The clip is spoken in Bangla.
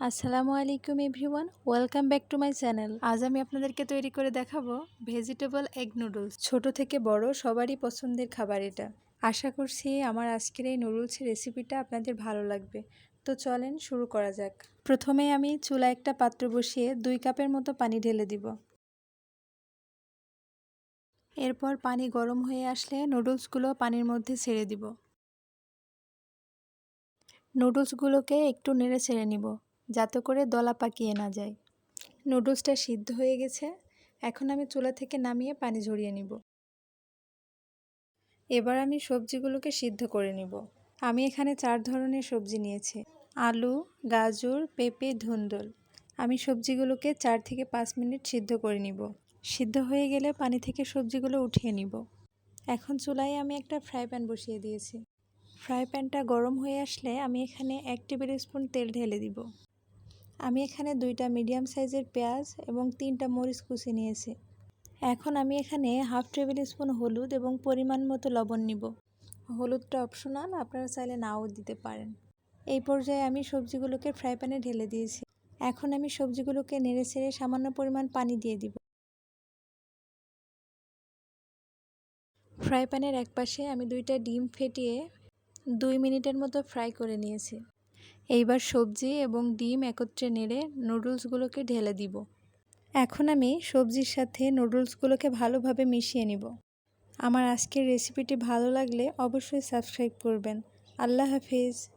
আসসালামু আলাইকুম everyone, welcome back to my channel. আজ আমি আপনাদেরকে তৈরি করে দেখাবো ভেজিটেবল এগ নুডলস। ছোট থেকে বড় সবারই পছন্দের খাবার এটা। আশা করছি আমার আজকের এই নুডলসের রেসিপিটা আপনাদের ভালো লাগবে। তো চলেন শুরু করা যাক। প্রথমে আমি চুলা একটা পাত্র বসিয়ে দুই কাপের মতো পানি ঢেলে দিব। এরপর পানি গরম হয়ে আসলে নুডলসগুলো পানির মধ্যে ছেড়ে দিব। নুডলসগুলোকে একটু নেড়ে ছেড়ে নিব। যাতে করে দলা পাকিয়ে না যায়। নুডলসটা সিদ্ধ হয়ে গেছে। এখন আমি চুলা থেকে নামিয়ে পানি ঝরিয়ে নিব। এবার আমি সবজিগুলোকে সিদ্ধ করে নিব। আমি এখানে চার ধরনের সবজি নিয়েছি। আলু, গাজর, পেঁপে, ধুন্দল। আমি সবজিগুলোকে চার থেকে পাঁচ মিনিট সিদ্ধ করে নিব। সিদ্ধ হয়ে গেলে পানি থেকে সবজিগুলো উঠিয়ে নিব। এখন চুলায় আমি একটা ফ্রাই প্যান বসিয়ে দিয়েছি। ফ্রাই প্যানটা গরম হয়ে আসলে আমি এখানে এক টেবিল স্পুন তেল ঢেলে দিব। আমি এখানে দুইটা মিডিয়াম সাইজের পেঁয়াজ এবং তিনটা মরিচ কুচি নিয়েছি। এখন আমি এখানে হাফ টেবিল স্পুন হলুদ এবং পরিমাণ মতো লবণ নিব। হলুদটা অপশনাল, আপনারা চাইলে নাও দিতে পারেন। এই পর্যায়ে আমি সবজিগুলোকে ফ্রাই প্যানে ঢেলে দিয়েছি। এখন আমি সবজিগুলোকে নেড়ে ছেড়ে সামান্য পরিমাণ পানি দিয়ে দিব। ফ্রাই প্যানের এক পাশে আমি দুইটা ডিম ফেটিয়ে দুই মিনিটের মতো ফ্রাই করে নিয়েছি। এইবার সবজি এবং ডিম একত্রে নেড়ে নুডলসগুলোকে ঢেলে দিব। এখন আমি সবজির সাথে নুডলসগুলোকে ভালোভাবে মিশিয়ে নিব। আমার আজকের রেসিপিটি ভালো লাগলে অবশ্যই সাবস্ক্রাইব করবেন। আল্লাহ হাফিজ।